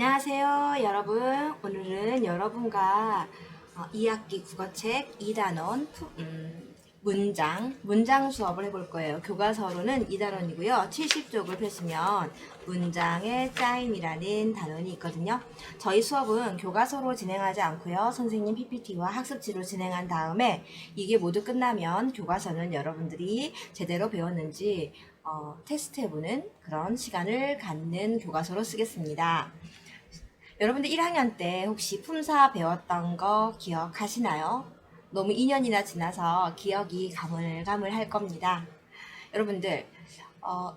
안녕하세요, 여러분. 오늘은 여러분과 어, 2학기 국어책 2단원 푸- 음, 문장, 문장 수업을 해볼 거예요. 교과서로는 2단원이고요. 70쪽을 펴시면 문장의 짜임이라는 단원이 있거든요. 저희 수업은 교과서로 진행하지 않고요. 선생님 PPT와 학습지로 진행한 다음에 이게 모두 끝나면 교과서는 여러분들이 제대로 배웠는지 어, 테스트해보는 그런 시간을 갖는 교과서로 쓰겠습니다. 여러분들 1학년 때 혹시 품사 배웠던 거 기억하시나요? 너무 2년이나 지나서 기억이 가물가물할 겁니다. 여러분들, 어,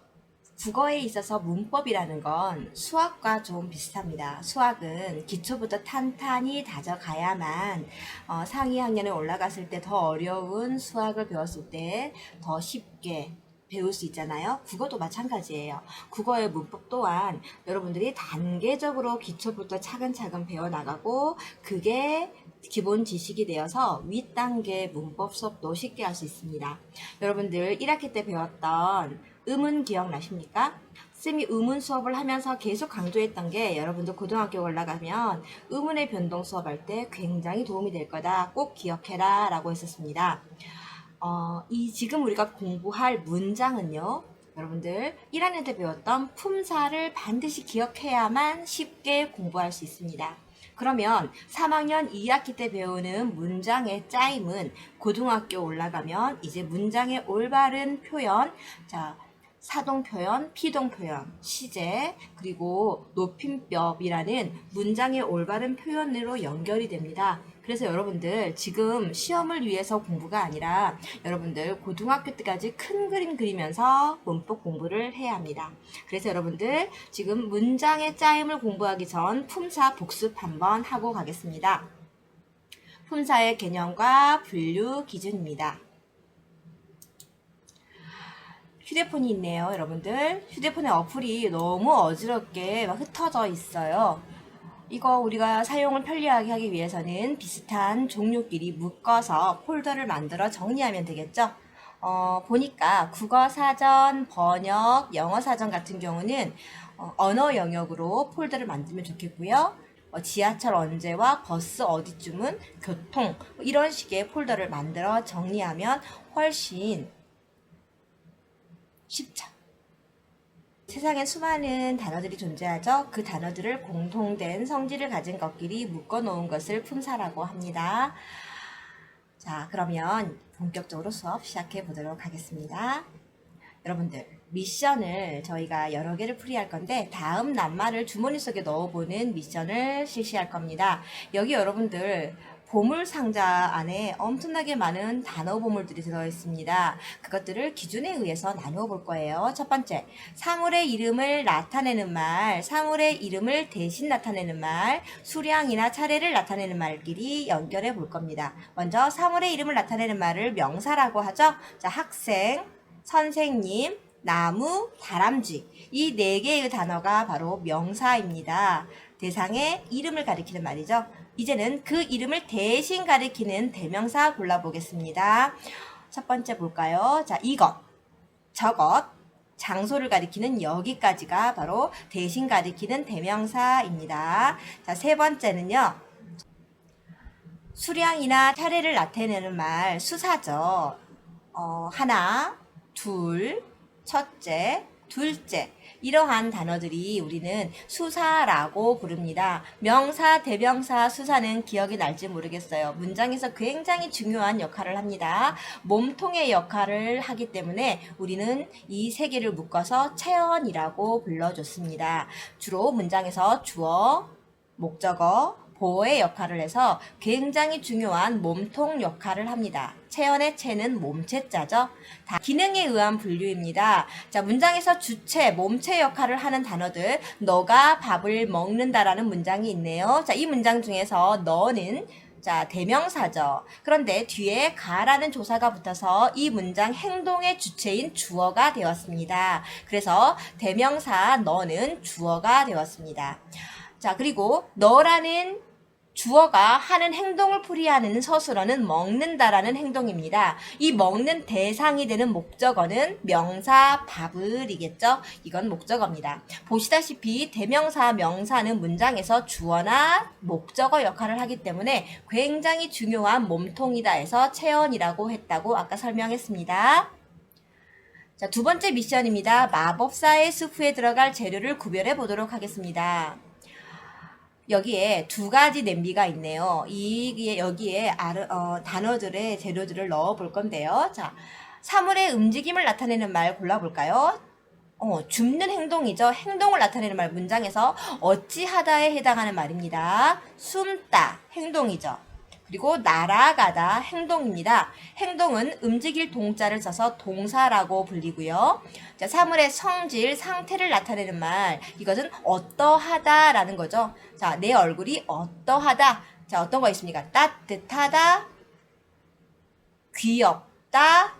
국어에 있어서 문법이라는 건 수학과 좀 비슷합니다. 수학은 기초부터 탄탄히 다져가야만 어, 상위 학년에 올라갔을 때 더 어려운 수학을 배웠을 때 더 쉽게 배울 수 있잖아요. 국어도 마찬가지예요. 국어의 문법 또한 여러분들이 단계적으로 기초부터 차근차근 배워나가고 그게 기본 지식이 되어서 윗단계 문법 수업도 쉽게 할 수 있습니다. 여러분들 1학기 때 배웠던 음은 기억나십니까? 쌤이 음운 수업을 하면서 계속 강조했던 게 여러분들 고등학교 올라가면 음운의 변동 수업할 때 굉장히 도움이 될 거다. 꼭 기억해라 라고 했었습니다. 어, 이 지금 우리가 공부할 문장은요. 여러분들 1학년 때 배웠던 품사를 반드시 기억해야만 쉽게 공부할 수 있습니다. 그러면 3학년 2학기 때 배우는 문장의 짜임은 고등학교 올라가면 이제 문장의 올바른 표현, 자, 사동 표현, 피동 표현, 시제, 그리고 높임법이라는 문장의 올바른 표현으로 연결이 됩니다. 그래서 여러분들 지금 시험을 위해서 공부가 아니라 여러분들 고등학교 때까지 큰 그림 그리면서 문법 공부를 해야 합니다. 그래서 여러분들 지금 문장의 짜임을 공부하기 전 품사 복습 한번 하고 가겠습니다. 품사의 개념과 분류 기준입니다. 휴대폰이 있네요, 여러분들. 휴대폰의 어플이 너무 어지럽게 막 흩어져 있어요. 이거 우리가 사용을 편리하게 하기 위해서는 비슷한 종류끼리 묶어서 폴더를 만들어 정리하면 되겠죠? 어, 보니까 국어 사전, 번역, 영어 사전 같은 경우는 어, 언어 영역으로 폴더를 만들면 좋겠고요. 어, 지하철 언제와 버스 어디쯤은 교통 뭐 이런 식의 폴더를 만들어 정리하면 훨씬 쉽죠. 세상에 수많은 단어들이 존재하죠. 그 단어들을 공통된 성질을 가진 것끼리 묶어 놓은 것을 품사라고 합니다. 자, 그러면 본격적으로 수업 시작해 보도록 하겠습니다. 여러분들, 미션을 저희가 여러 개를 풀이할 건데, 다음 낱말을 주머니 속에 넣어보는 미션을 실시할 겁니다. 여기 여러분들, 보물 상자 안에 엄청나게 많은 단어 보물들이 들어 있습니다. 그것들을 기준에 의해서 나누어 볼 거예요. 첫 번째, 사물의 이름을 나타내는 말, 사물의 이름을 대신 나타내는 말, 수량이나 차례를 나타내는 말끼리 연결해 볼 겁니다. 먼저 사물의 이름을 나타내는 말을 명사라고 하죠. 자, 학생, 선생님, 나무, 다람쥐. 이 네 개의 단어가 바로 명사입니다. 대상의 이름을 가리키는 말이죠. 이제는 그 이름을 대신 가리키는 대명사 골라보겠습니다. 첫 번째 볼까요? 자, 이것, 저것, 장소를 가리키는 여기까지가 바로 대신 가리키는 대명사입니다. 자, 세 번째는요. 수량이나 차례를 나타내는 말 수사죠. 어, 하나, 둘, 첫째, 둘째. 이러한 단어들이 우리는 수사라고 부릅니다. 명사, 대명사, 수사는 기억이 날지 모르겠어요. 문장에서 굉장히 중요한 역할을 합니다. 몸통의 역할을 하기 때문에 우리는 이 세 개를 묶어서 체언이라고 불러줬습니다. 주로 문장에서 주어, 목적어, 보호의 역할을 해서 굉장히 중요한 몸통 역할을 합니다. 체연의 체는 몸체자죠. 다 기능에 의한 분류입니다. 자, 문장에서 주체, 몸체 역할을 하는 단어들, 너가 밥을 먹는다라는 문장이 있네요. 자, 이 문장 중에서 너는 자, 대명사죠. 그런데 뒤에 가라는 조사가 붙어서 이 문장 행동의 주체인 주어가 되었습니다. 그래서 대명사 너는 주어가 되었습니다. 자, 그리고 너라는 주어가 하는 행동을 풀이하는 서술어는 먹는다라는 행동입니다. 이 먹는 대상이 되는 목적어는 명사 밥을이겠죠? 이건 목적어입니다. 보시다시피 대명사 명사는 문장에서 주어나 목적어 역할을 하기 때문에 굉장히 중요한 몸통이다 해서 체언이라고 했다고 아까 설명했습니다. 자, 두 번째 미션입니다. 마법사의 숲에 들어갈 재료를 구별해 보도록 하겠습니다. 여기에 두 가지 냄비가 있네요. 이게 여기에 아르, 어, 단어들의 재료들을 넣어 볼 건데요. 자, 사물의 움직임을 나타내는 말 골라볼까요? 어, 줍는 행동이죠. 행동을 나타내는 말 문장에서 어찌하다에 해당하는 말입니다. 숨다 행동이죠. 그리고 날아가다 행동입니다. 행동은 움직일 동자를 써서 동사라고 불리고요. 자, 사물의 성질, 상태를 나타내는 말. 이것은 어떠하다라는 거죠. 자, 내 얼굴이 어떠하다. 자, 어떤 거 있습니까? 따뜻하다, 귀엽다,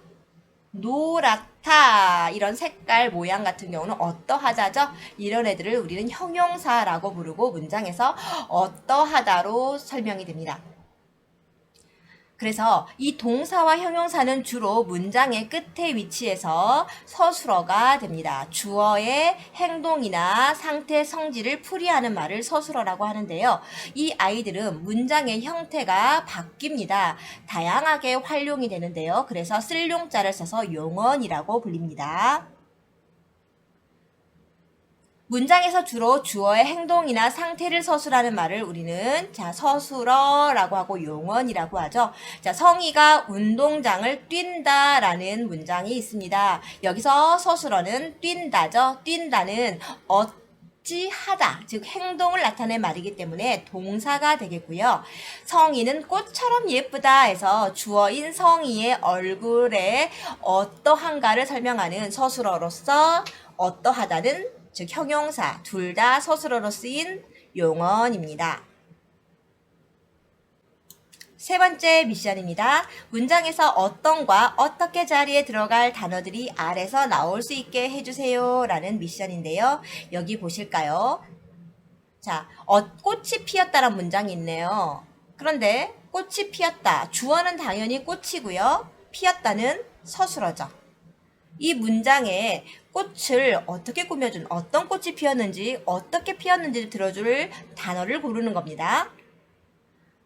노랗다. 이런 색깔, 모양 같은 경우는 어떠하다죠? 이런 애들을 우리는 형용사라고 부르고 문장에서 어떠하다로 설명이 됩니다. 그래서 이 동사와 형용사는 주로 문장의 끝에 위치해서 서술어가 됩니다. 주어의 행동이나 상태, 성질을 풀이하는 말을 서술어라고 하는데요. 이 아이들은 문장의 형태가 바뀝니다. 다양하게 활용이 되는데요. 그래서 쓸 용자를 써서 용언이라고 불립니다. 문장에서 주로 주어의 행동이나 상태를 서술하는 말을 우리는 자 서술어라고 하고 용언이라고 하죠. 자 성희가 운동장을 뛴다라는 문장이 있습니다. 여기서 서술어는 뛴다죠. 뛴다는 어찌하다 즉 행동을 나타낸 말이기 때문에 동사가 되겠고요. 성희는 꽃처럼 예쁘다 해서 주어인 성희의 얼굴에 어떠한가를 설명하는 서술어로서 어떠하다는 즉 형용사 둘 다 서술어로 쓰인 용언입니다. 세 번째 미션입니다. 문장에서 어떤과 어떻게 자리에 들어갈 단어들이 아래서 나올 수 있게 해주세요. 라는 미션인데요. 여기 보실까요? 자, 어, 꽃이 피었다란 문장이 있네요. 그런데 꽃이 피었다. 주어는 당연히 꽃이고요. 피었다는 서술어죠. 이 문장에 꽃을 어떻게 꾸며준 어떤 꽃이 피었는지 어떻게 피었는지를 들어줄 단어를 고르는 겁니다.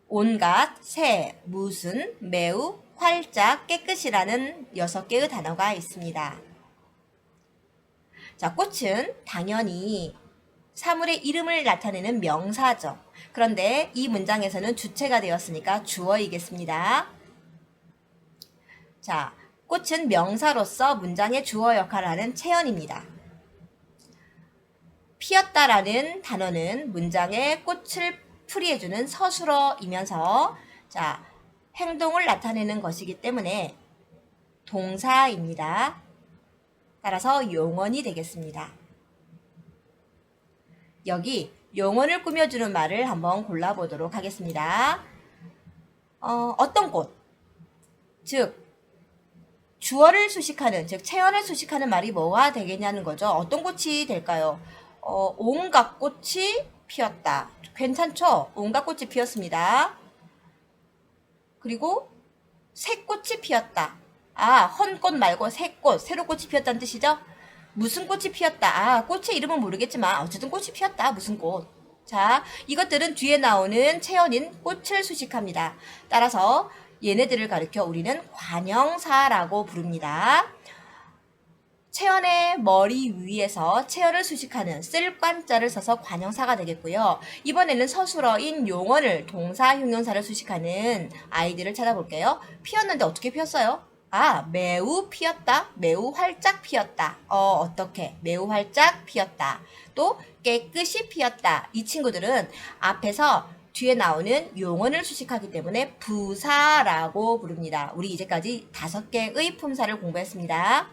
온갖, 새, 무슨, 매우, 활짝, 깨끗이라는 여섯 개의 단어가 있습니다. 자, 꽃은 당연히 사물의 이름을 나타내는 명사죠. 그런데 이 문장에서는 주체가 되었으니까 주어이겠습니다. 자, 꽃은 명사로서 문장의 주어 역할을 하는 체언입니다. 피었다라는 단어는 문장의 꽃을 풀이해주는 서술어이면서 자 행동을 나타내는 것이기 때문에 동사입니다. 따라서 용언이 되겠습니다. 여기 용언을 꾸며주는 말을 한번 골라보도록 하겠습니다. 어, 어떤 꽃? 즉, 주어를 수식하는, 즉, 체언을 수식하는 말이 뭐가 되겠냐는 거죠. 어떤 꽃이 될까요? 어, 온갖 꽃이 피었다. 괜찮죠? 온갖 꽃이 피었습니다. 그리고 새 꽃이 피었다. 아, 헌 꽃 말고 새 꽃, 새로 꽃이 피었다는 뜻이죠? 무슨 꽃이 피었다. 아, 꽃의 이름은 모르겠지만 어쨌든 꽃이 피었다. 무슨 꽃. 자, 이것들은 뒤에 나오는 체언인 꽃을 수식합니다. 따라서 얘네들을 가리켜 우리는 관형사라고 부릅니다. 체언의 머리 위에서 체언을 수식하는 쓸관자를 써서 관형사가 되겠고요. 이번에는 서술어인 용언을 동사 형용사를 수식하는 아이들을 찾아볼게요. 피었는데 어떻게 피었어요? 아, 매우 피었다. 매우 활짝 피었다. 어, 어떻게? 매우 활짝 피었다. 또 깨끗이 피었다. 이 친구들은 앞에서 뒤에 나오는 용언을 수식하기 때문에 부사라고 부릅니다. 우리 이제까지 다섯 개의 품사를 공부했습니다.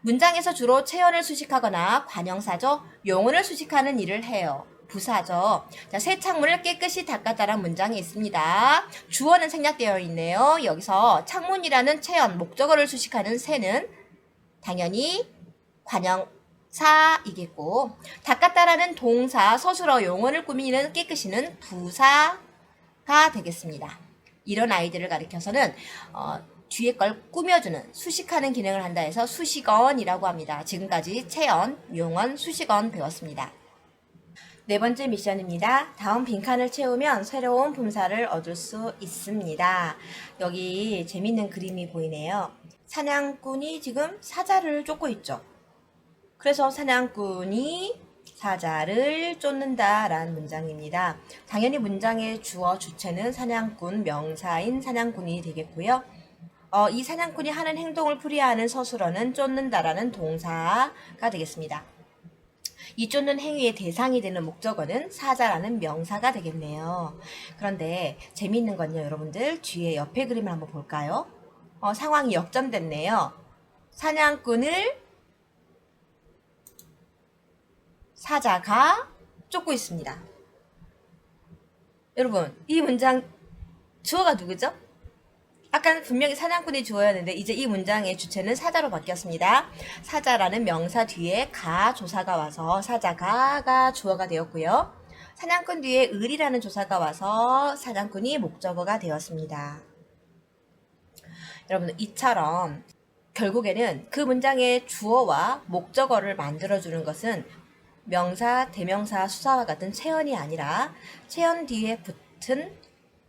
문장에서 주로 체언을 수식하거나 관형사죠. 용언을 수식하는 일을 해요. 부사죠. 자, 새 창문을 깨끗이 닦았다란 문장이 있습니다. 주어는 생략되어 있네요. 여기서 창문이라는 체언, 목적어를 수식하는 새는 당연히 관형, 사이겠고 닦았다라는 동사 서술어 용어를 꾸미는 깨끗이는 부사 가 되겠습니다. 이런 아이들을 가리켜서는 어, 뒤에 걸 꾸며주는 수식하는 기능을 한다 해서 수식언이라고 합니다. 지금까지 체언, 용언, 수식언 배웠습니다. 네 번째 미션입니다. 다음 빈칸을 채우면 새로운 품사를 얻을 수 있습니다. 여기 재밌는 그림이 보이네요. 사냥꾼이 지금 사자를 쫓고 있죠. 그래서 사냥꾼이 사자를 쫓는다라는 문장입니다. 당연히 문장의 주어 주체는 사냥꾼 명사인 사냥꾼이 되겠고요. 어, 이 사냥꾼이 하는 행동을 풀이하는 서술어는 쫓는다라는 동사가 되겠습니다. 이 쫓는 행위의 대상이 되는 목적어는 사자라는 명사가 되겠네요. 그런데 재미있는 건요, 여러분들 뒤에 옆에 그림을 한번 볼까요? 어, 상황이 역전됐네요. 사냥꾼을 사자가 쫓고 있습니다. 여러분, 이 문장 주어가 누구죠? 아까는 분명히 사냥꾼이 주어였는데 이제 이 문장의 주체는 사자로 바뀌었습니다. 사자라는 명사 뒤에 가 조사가 와서 사자가가 주어가 되었고요. 사냥꾼 뒤에 을이라는 조사가 와서 사냥꾼이 목적어가 되었습니다. 여러분 이처럼 결국에는 그 문장의 주어와 목적어를 만들어주는 것은 명사, 대명사, 수사와 같은 체언이 아니라 체언 뒤에 붙은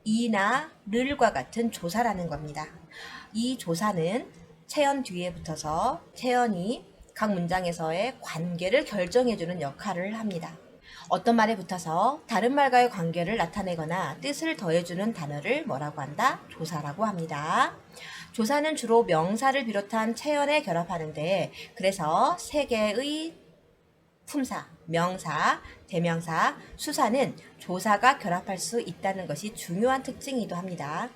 이나 를과 같은 조사라는 겁니다. 이 조사는 체언 뒤에 붙어서 체언이 각 문장에서의 관계를 결정해주는 역할을 합니다. 어떤 말에 붙어서 다른 말과의 관계를 나타내거나 뜻을 더해주는 단어를 뭐라고 한다? 조사라고 합니다. 조사는 주로 명사를 비롯한 체언에 결합하는데 그래서 세 개의 품사, 명사, 대명사, 수사는 조사가 결합할 수 있다는 것이 중요한 특징이기도 합니다.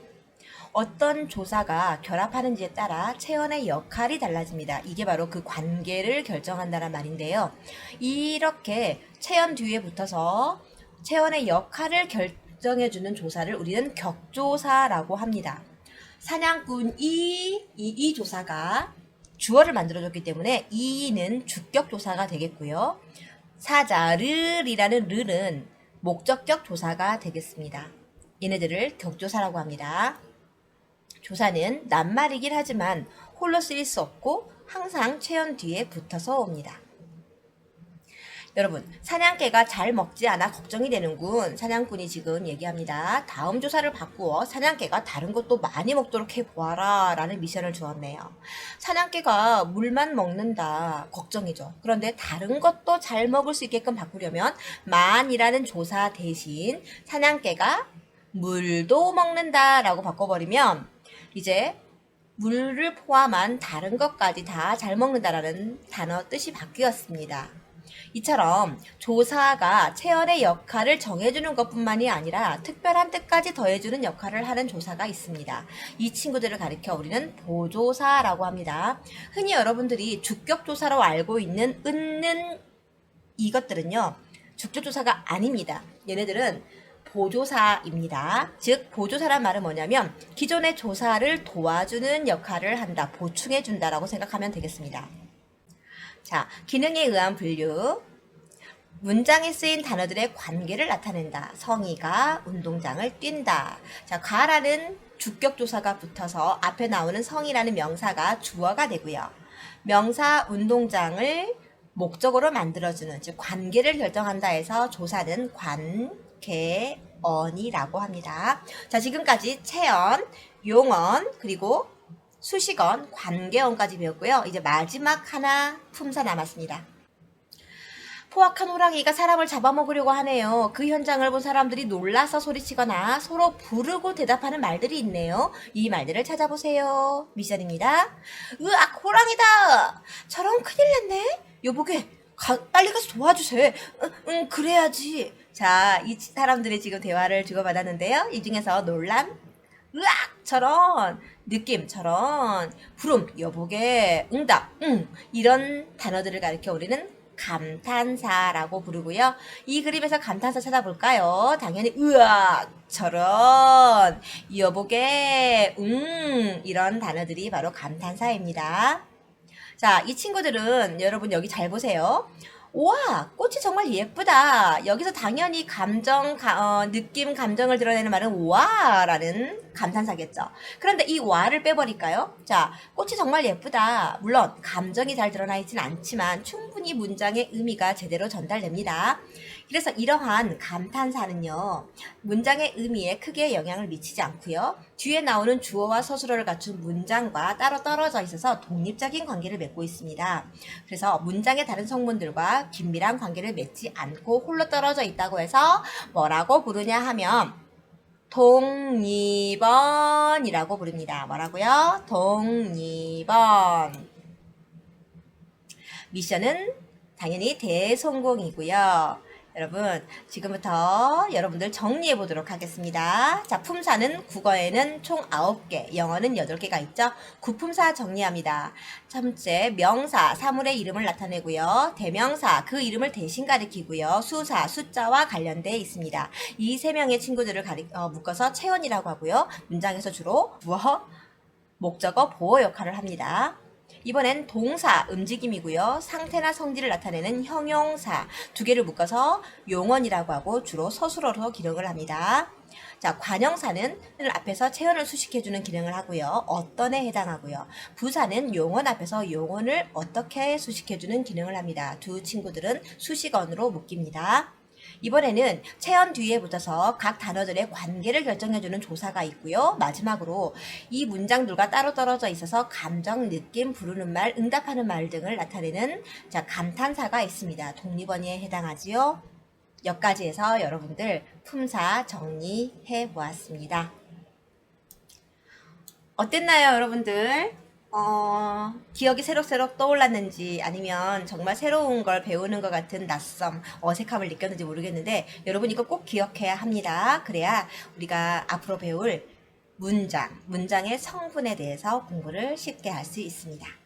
어떤 조사가 결합하는지에 따라 체언의 역할이 달라집니다. 이게 바로 그 관계를 결정한다는 말인데요. 이렇게 체언 뒤에 붙어서 체언의 역할을 결정해주는 조사를 우리는 격조사라고 합니다. 사냥꾼 이, 이, 이 조사가 주어를 만들어줬기 때문에 이는 주격 조사가 되겠고요. 사자를이라는 르는 목적격 조사가 되겠습니다. 얘네들을 격조사라고 합니다. 조사는 낱말이긴 하지만 홀로 쓰일 수 없고 항상 체연 뒤에 붙어서 옵니다. 여러분, 사냥개가 잘 먹지 않아 걱정이 되는군. 사냥꾼이 지금 얘기합니다. 다음 조사를 바꾸어 사냥개가 다른 것도 많이 먹도록 해보아라. 라는 미션을 주었네요. 사냥개가 물만 먹는다. 걱정이죠. 그런데 다른 것도 잘 먹을 수 있게끔 바꾸려면 만이라는 조사 대신 사냥개가 물도 먹는다. 라고 바꿔버리면 이제 물을 포함한 다른 것까지 다 잘 먹는다라는 단어 뜻이 바뀌었습니다. 이처럼 조사가 체열의 역할을 정해주는 것뿐만이 아니라 특별한 뜻까지 더해주는 역할을 하는 조사가 있습니다. 이 친구들을 가리켜 우리는 보조사라고 합니다. 흔히 여러분들이 주격조사로 알고 있는 은는 이것들은요. 주격조사가 아닙니다. 얘네들은 보조사입니다. 즉 보조사란 말은 뭐냐면 기존의 조사를 도와주는 역할을 한다, 보충해 준다라고 생각하면 되겠습니다. 자, 기능에 의한 분류. 문장에 쓰인 단어들의 관계를 나타낸다. 성의가 운동장을 뛴다. 자, 가라는 주격 조사가 붙어서 앞에 나오는 성이라는 명사가 주어가 되고요. 명사 운동장을 목적으로 만들어주는 즉 관계를 결정한다 해서 조사는 관계언이라고 합니다. 자, 지금까지 체언, 용언, 그리고 수식언, 관계언까지 배웠고요. 이제 마지막 하나 품사 남았습니다. 포악한 호랑이가 사람을 잡아먹으려고 하네요. 그 현장을 본 사람들이 놀라서 소리치거나 서로 부르고 대답하는 말들이 있네요. 이 말들을 찾아보세요. 미션입니다. 으악, 호랑이다! 저런 큰일 났네? 여보게, 가, 빨리 가서 도와주세요. 응, 응, 그래야지. 자, 이 사람들이 지금 대화를 주고받았는데요. 이 중에서 놀람, 으악처럼 느낌처럼 부름 여보게 응답 응 이런 단어들을 가리켜 우리는 감탄사라고 부르고요. 이 그림에서 감탄사 찾아볼까요? 당연히 으악처럼 여보게 응 이런 단어들이 바로 감탄사입니다. 자, 이 친구들은 여러분 여기 잘 보세요. 우와, 꽃이 정말 예쁘다. 여기서 당연히 감정, 가- 어, 느낌, 감정을 드러내는 말은 우와라는 감탄사겠죠. 그런데 이 와를 빼버릴까요? 자, 꽃이 정말 예쁘다. 물론 감정이 잘 드러나 있진 않지만 충분히 문장의 의미가 제대로 전달됩니다. 그래서 이러한 감탄사는요, 문장의 의미에 크게 영향을 미치지 않고요. 뒤에 나오는 주어와 서술어를 갖춘 문장과 따로 떨어져 있어서 독립적인 관계를 맺고 있습니다. 그래서 문장의 다른 성분들과 긴밀한 관계를 맺지 않고 홀로 떨어져 있다고 해서 뭐라고 부르냐 하면 독립원이라고 부릅니다. 뭐라고요? 독립원. 미션은 당연히 대성공이고요. 여러분, 지금부터 여러분들 정리해 보도록 하겠습니다. 자, 품사는 국어에는 총 9개, 영어는 8개가 있죠. 구품사 정리합니다. 첫 번째, 명사, 사물의 이름을 나타내고요. 대명사, 그 이름을 대신 가리키고요. 수사, 숫자와 관련돼 있습니다. 이 세 명의 친구들을 가리, 어, 묶어서 체온이라고 하고요. 문장에서 주로 무엇? 목적어 보호 역할을 합니다. 이번엔 동사 움직임이고요. 상태나 성질을 나타내는 형용사 두 개를 묶어서 용언이라고 하고 주로 서술어로 기록을 합니다. 자, 관형사는 앞에서 체언을 수식해주는 기능을 하고요. 어떤에 해당하고요. 부사는 용언 앞에서 용언을 어떻게 수식해주는 기능을 합니다. 두 친구들은 수식언으로 묶입니다. 이번에는 체언 뒤에 붙어서 각 단어들의 관계를 결정해주는 조사가 있고요. 마지막으로 이 문장들과 따로 떨어져 있어서 감정, 느낌, 부르는 말, 응답하는 말 등을 나타내는 자 감탄사가 있습니다. 독립원에 해당하지요. 여기까지 해서 여러분들 품사 정리해 보았습니다. 어땠나요, 여러분들? 어, 기억이 새록새록 떠올랐는지 아니면 정말 새로운 걸 배우는 것 같은 낯섦, 어색함을 느꼈는지 모르겠는데 여러분 이거 꼭 기억해야 합니다. 그래야 우리가 앞으로 배울 문장, 문장의 성분에 대해서 공부를 쉽게 할 수 있습니다.